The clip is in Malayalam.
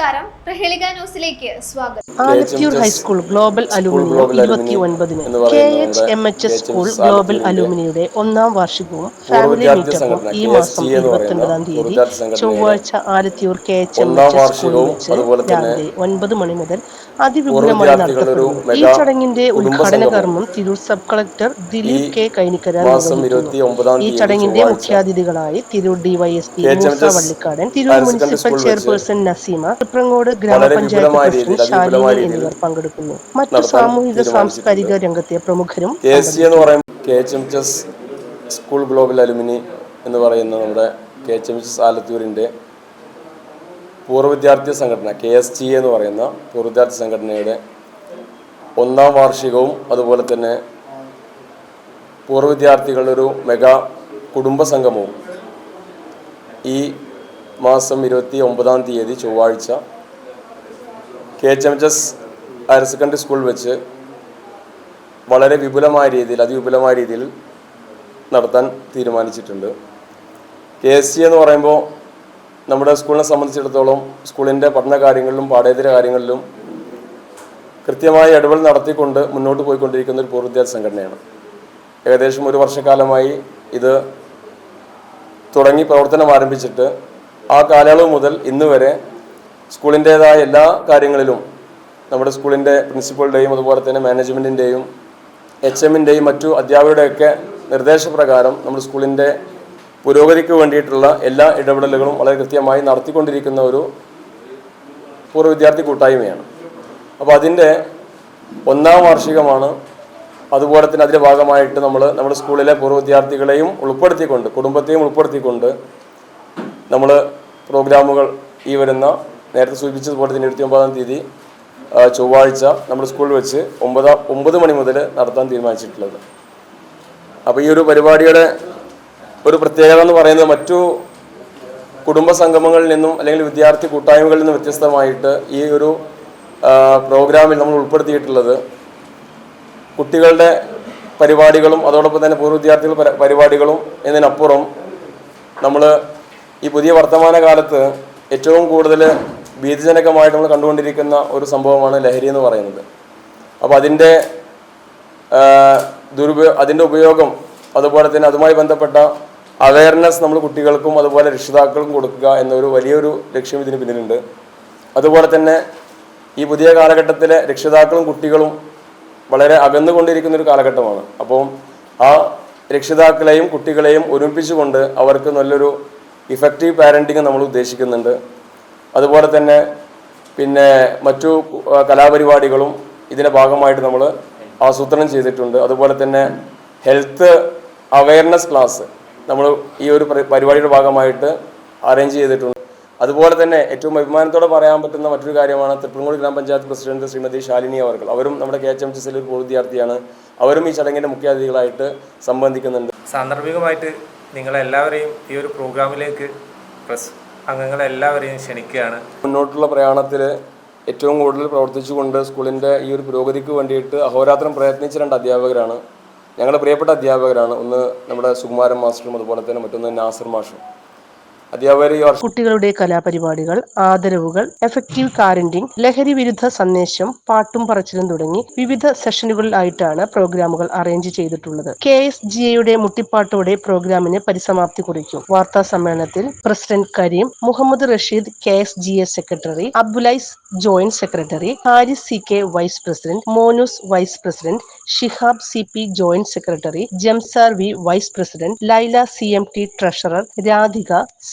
നമസ്കാരം. പ്രഹേളിക ന്യൂസിലേക്ക് സ്വാഗതം. ആലത്തൂർ ഹൈസ്കൂൾ ഗ്ലോബൽ അലൂമിനി ഇരുപത്തി ഒൻപതിന് K H M H S school global അലൂമിനിയുടെ ഒന്നാം വാർഷികവും ഫാമിലി മീറ്റപ്പും ഈ മാസം ഇരുപത്തൊൻപതാം തീയതി ചൊവ്വാഴ്ച Alathiyur K H M H S സ്കൂളിൽ വെച്ച് രാവിലെ ഒൻപത് മണി മുതൽ അതിവിപുലമായി നടത്തപ്പെടുന്നു. ഈ ചടങ്ങിന്റെ ഉദ്ഘാടന കർമ്മം Tirur sub collector Dileep K Kainikkara ഒമ്പതാം ഈ ചടങ്ങിന്റെ മുഖ്യാതിഥികളായി Tirur DYSP Moosa Vallikkadan Tirur municipal chairperson Naseema Thriprangode grama panchayat president Shalini എന്നിവർ പങ്കെടുക്കുന്നു. മറ്റു സാമൂഹിക. സാംസ്കാരിക രംഗത്തെ പ്രമുഖരും സ്കൂൾ ഗ്ലോബൽ അലുമിനി എന്ന് പറയുന്ന നമ്മുടെ കെ എച്ച് എം എസ് ആലത്തൂരിന്റെ പൂർവ വിദ്യാർത്ഥി സംഘടന കെ എസ് ടി എന്ന് പറയുന്ന പൂർവ വിദ്യാർത്ഥി സംഘടനയുടെ ഒന്നാം വാർഷികവും അതുപോലെ തന്നെ പൂർവ വിദ്യാർത്ഥികളുടെ ഒരു മെഗാ കുടുംബ സംഗമവും ഈ മാസം ഇരുപത്തി ഒമ്പതാം തീയതി ചൊവ്വാഴ്ച K H M H S higher secondary school വെച്ച് വളരെ വിപുലമായ രീതിയിൽ അതിവിപുലമായ രീതിയിൽ നടത്താൻ തീരുമാനിച്ചിട്ടുണ്ട്. കെ എസ് സി എന്ന് പറയുമ്പോൾ നമ്മുടെ സ്കൂളിനെ സംബന്ധിച്ചിടത്തോളം സ്കൂളിന്റെ പഠന കാര്യങ്ങളിലും പാഠേതര കാര്യങ്ങളിലും കൃത്യമായ ഇടപെടൽ നടത്തിക്കൊണ്ട് മുന്നോട്ട് പോയിക്കൊണ്ടിരിക്കുന്ന ഒരു പൂർവ വിദ്യാർത്ഥി സംഘടനയാണ്. ഏകദേശം ഒരു വർഷക്കാലമായി ഇത് തുടങ്ങി പ്രവർത്തനം ആരംഭിച്ചിട്ട് ആ കാലയളവ് മുതൽ ഇന്ന് വരെ സ്കൂളിന്റേതായ എല്ലാ കാര്യങ്ങളിലും നമ്മുടെ സ്കൂളിന്റെ പ്രിൻസിപ്പളുടെയും അതുപോലെ തന്നെ മാനേജ്മെന്റിന്റെയും എച്ച് എമ്മിന്റെയും മറ്റു അധ്യാപകരുടെയൊക്കെ നിർദ്ദേശപ്രകാരം നമ്മുടെ സ്കൂളിന്റെ പുരോഗതിക്ക് വേണ്ടിയിട്ടുള്ള എല്ലാ ഇടപെടലുകളും വളരെ കൃത്യമായി നടത്തിക്കൊണ്ടിരിക്കുന്ന ഒരു പൂർവ വിദ്യാർത്ഥി കൂട്ടായ്മയാണ്. അപ്പോൾ അതിന്റെ ഒന്നാം വാർഷികമാണ്. അതുപോലെ തന്നെ അതിന്റെ ഭാഗമായിട്ട് നമ്മൾ നമ്മുടെ സ്കൂളിലെ പൂർവ വിദ്യാർത്ഥികളെയും ഉൾപ്പെടുത്തിക്കൊണ്ട് കുടുംബത്തെയും ഉൾപ്പെടുത്തിക്കൊണ്ട് നമ്മൾ പ്രോഗ്രാമുകൾ ഈ വരുന്ന നേരത്തെ സൂചിപ്പിച്ചതുപോലെ തന്നെ ഇരുപത്തി ഒമ്പതാം തീയതി ചൊവ്വാഴ്ച നമ്മുടെ സ്കൂളിൽ വെച്ച് ഒമ്പതാം ഒമ്പത് മണി മുതൽ നടത്താൻ തീരുമാനിച്ചിട്ടുള്ളത്. അപ്പോൾ ഈ ഒരു പരിപാടിയുടെ ഒരു പ്രത്യേകത എന്ന് പറയുന്നത് മറ്റു കുടുംബ സംഗമങ്ങളിൽ നിന്നും അല്ലെങ്കിൽ വിദ്യാർത്ഥി കൂട്ടായ്മകളിൽ നിന്നും വ്യത്യസ്തമായിട്ട് ഈ ഒരു പ്രോഗ്രാമിൽ നമ്മൾ ഉൾപ്പെടുത്തിയിട്ടുള്ളത് കുട്ടികളുടെ പരിപാടികളും അതോടൊപ്പം തന്നെ പൂർവ വിദ്യാർത്ഥികൾ പര- പരിപാടികളും എന്നതിനപ്പുറം നമ്മൾ ഈ പുതിയ വർത്തമാന കാലത്ത് ഏറ്റവും കൂടുതൽ ഭീതിജനകമായിട്ട് നമ്മൾ കണ്ടുകൊണ്ടിരിക്കുന്ന ഒരു സംഭവമാണ് ലഹരി എന്ന് പറയുന്നത്. അപ്പോൾ അതിന്റെ ദുരുപയോ അതിന്റെ ഉപയോഗം അതുപോലെ തന്നെ അതുമായി ബന്ധപ്പെട്ട അവയർനെസ് നമ്മൾ കുട്ടികൾക്കും അതുപോലെ രക്ഷിതാക്കൾക്കും കൊടുക്കുക എന്നൊരു വലിയൊരു ലക്ഷ്യം ഇതിന് പിന്നിലുണ്ട്. അതുപോലെ തന്നെ ഈ പുതിയ കാലഘട്ടത്തിലെ രക്ഷിതാക്കളും കുട്ടികളും വളരെ അകന്നുകൊണ്ടിരിക്കുന്ന ഒരു കാലഘട്ടമാണ്. അപ്പോൾ ആ രക്ഷിതാക്കളെയും കുട്ടികളെയും ഒരുമിപ്പിച്ചുകൊണ്ട് അവർക്ക് നല്ലൊരു ഇഫക്റ്റീവ് പാരന്റിങ് നമ്മൾ ഉദ്ദേശിക്കുന്നുണ്ട്. അതുപോലെ തന്നെ പിന്നെ മറ്റു കലാപരിപാടികളും ഇതിന്റെ ഭാഗമായിട്ട് നമ്മൾ ആസൂത്രണം ചെയ്തിട്ടുണ്ട്. അതുപോലെ തന്നെ ഹെൽത്ത് അവയർനെസ് ക്ലാസ് നമ്മൾ ഈ ഒരു പരി- പരിപാടിയുടെ ഭാഗമായിട്ട് അറേഞ്ച് ചെയ്തിട്ടുണ്ട്. അതുപോലെ തന്നെ ഏറ്റവും അഭിമാനത്തോടെ പറയാൻ പറ്റുന്ന മറ്റൊരു കാര്യമാണ് തൃപ്പൂർക്കോട് ഗ്രാമപഞ്ചായത്ത് പ്രസിഡന്റ് ശ്രീമതി ശാലിനി അവർ അവരും നമ്മുടെ കെ എച്ച് എം സിയിൽ ഒരു പൂർവ വിദ്യാർത്ഥിയാണ്. അവരും ഈ ചടങ്ങിന്റെ മുഖ്യാതിഥികളായിട്ട് സംബന്ധിക്കുന്നുണ്ട്. സാന്ദർഭികമായിട്ട് നിങ്ങളെല്ലാവരെയും ഈ ഒരു പ്രോഗ്രാമിലേക്ക് പ്രസ് അംഗങ്ങളെല്ലാവരെയും ക്ഷണിക്കുകയാണ്. മുന്നോട്ടുള്ള പ്രയാണത്തിൽ ഏറ്റവും കൂടുതൽ പ്രവർത്തിച്ചുകൊണ്ട് സ്കൂളിന്റെ ഈ ഒരു പുരോഗതിക്ക് വേണ്ടിയിട്ട് അഹോരാത്രം പ്രയത്നിച്ച രണ്ട് അധ്യാപകരാണ് ഞങ്ങളുടെ പ്രിയപ്പെട്ട അധ്യാപകരാണ്. ഒന്ന് നമ്മുടെ സുകുമാരൻ മാസ്റ്ററും അതുപോലെ തന്നെ മറ്റൊന്ന് നാസർ മാഷും. കുട്ടികളുടെ കലാപരിപാടികൾ ആദരവുകൾ എഫക്റ്റീവ് കാരന്റിംഗ് ലഹരി വിരുദ്ധ സന്ദേശം പാട്ടും പറച്ചിലും തുടങ്ങി വിവിധ സെഷനുകളിലായിട്ടാണ് പ്രോഗ്രാമുകൾ അറേഞ്ച് ചെയ്തിട്ടുള്ളത്. കെ എസ് ജി എയുടെ മുട്ടിപ്പാട്ടോടെ പ്രോഗ്രാമിന് പരിസമാപ്തി കുറിക്കും. വാർത്താ സമ്മേളനത്തിൽ president Karim Muhammad Rasheed K S G A secretary Abdulaziz joint secretary Haris C K vice president Monus vice president Shihab C P joint secretary Jamsar V vice president Laila C M T treasurer Radhika